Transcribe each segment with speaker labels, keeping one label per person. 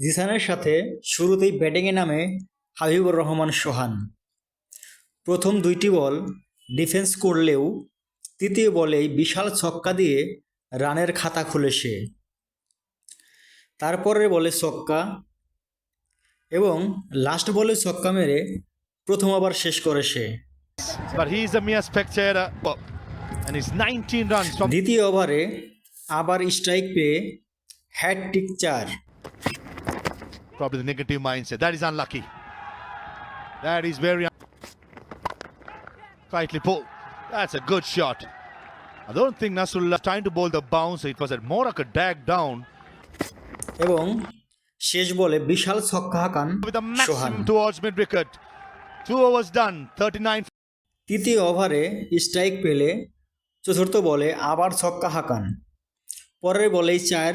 Speaker 1: জিসানের সাথে শুরুতেই ব্যাটিংয়ে নামে হাবিবুর রহমান সোহান। প্রথম দুইটি বল ডিফেন্স করলেও তৃতীয় বলেই বিশাল ছক্কা দিয়ে রানের খাতা খুলে সে। তারপরের বলে ছক্কা এবং লাস্ট বলে ছক্কা মেরে প্রথম ওভার শেষ করে সে।
Speaker 2: But he's a mere spectator. Well, And he's 19 runs from
Speaker 1: দ্বিতীয় ওভারে আবার স্ট্রাইক পেয়ে হ্যাটট্রিক চার
Speaker 2: probably the negative mindset. That is unlucky. That is very un- tightly pulled. That's a good shot. I don't think Nasrullah trying to bowl the bounce. It was a more like a dag down
Speaker 1: এবং শেষ বলে বিশাল ছক্কা হাঁকান
Speaker 2: with a
Speaker 1: Sohan
Speaker 2: towards mid wicket. Two overs done. 39
Speaker 1: তৃতীয় ওভারে strike পেলে চতুর্থ বলে আবার ছক্কা হাঁকান পরের বলেই চার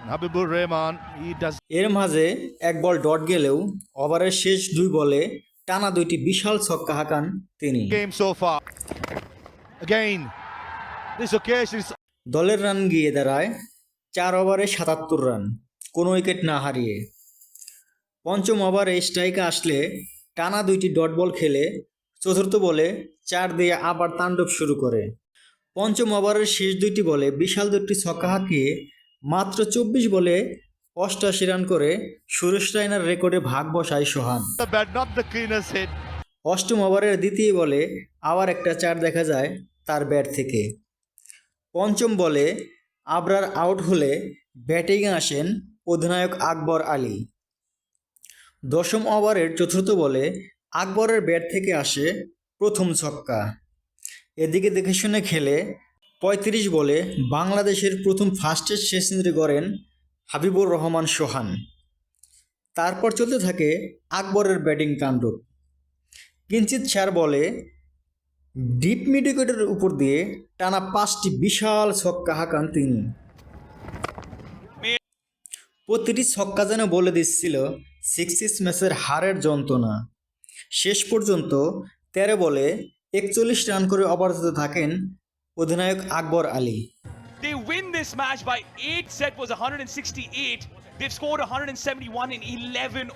Speaker 2: He does
Speaker 1: এর মাঝে এক বল ডট গেলেও ওভারের শেষ দুই বলে টানা দুইটি বিশাল ছক্কা হাঁকান তিনি। দলের রান গিয়ে দাঁড়ায় চার ওভারে সাতাত্তর রান কোনো উইকেট না হারিয়ে। পঞ্চম ওভারে স্ট্রাইকে আসলে টানা দুইটি ডট বল খেলে চতুর্থ বলে চার দিয়ে আবার তাণ্ডব শুরু করে। পঞ্চম ওভারের শেষ দুইটি বলে বিশাল দুটি ছক্কা হাঁকিয়ে মাত্র চব্বিশ বলে অষ্টাশি রান করে সুরেশ রায়নার রেকর্ডে ভাগ বসায় সোহান. অষ্টম ওভারের দ্বিতীয় বলে আবার একটা চার দেখা যায় তার ব্যাট থেকে। পঞ্চম বলে আবরার আউট হলে ব্যাটিংয়ে আসেন অধিনায়ক আকবর আলী। দশম ওভারের চতুর্থ বলে আকবরের ব্যাট থেকে আসে প্রথম ছক্কা। এদিকে দেখে শুনে খেলে পঁয়ত্রিশ বলে বাংলাদেশের প্রথম ফাস্টেস্ট সেঞ্চুরি করেন হাবিবুর রহমান সোহান। তারপর চলতে থাকে আকবরের ব্যাটিং কাণ্ড কিঞ্চিত চার বলে ডিপ মিডিকেটের উপর দিয়ে টানা পাঁচটি বিশাল ছক্কা হাঁকান তিনি। প্রতিটি ছক্কা যেন বলে দিচ্ছিল সিক্সিস ম্যাচের হারের যন্ত্রণা। শেষ পর্যন্ত তেরো বলে একচল্লিশ রান করে অপরাজিত থাকেন অধিনায়ক Akbar Ali
Speaker 3: They win this match by 8 set was 168. They've scored 171 in 11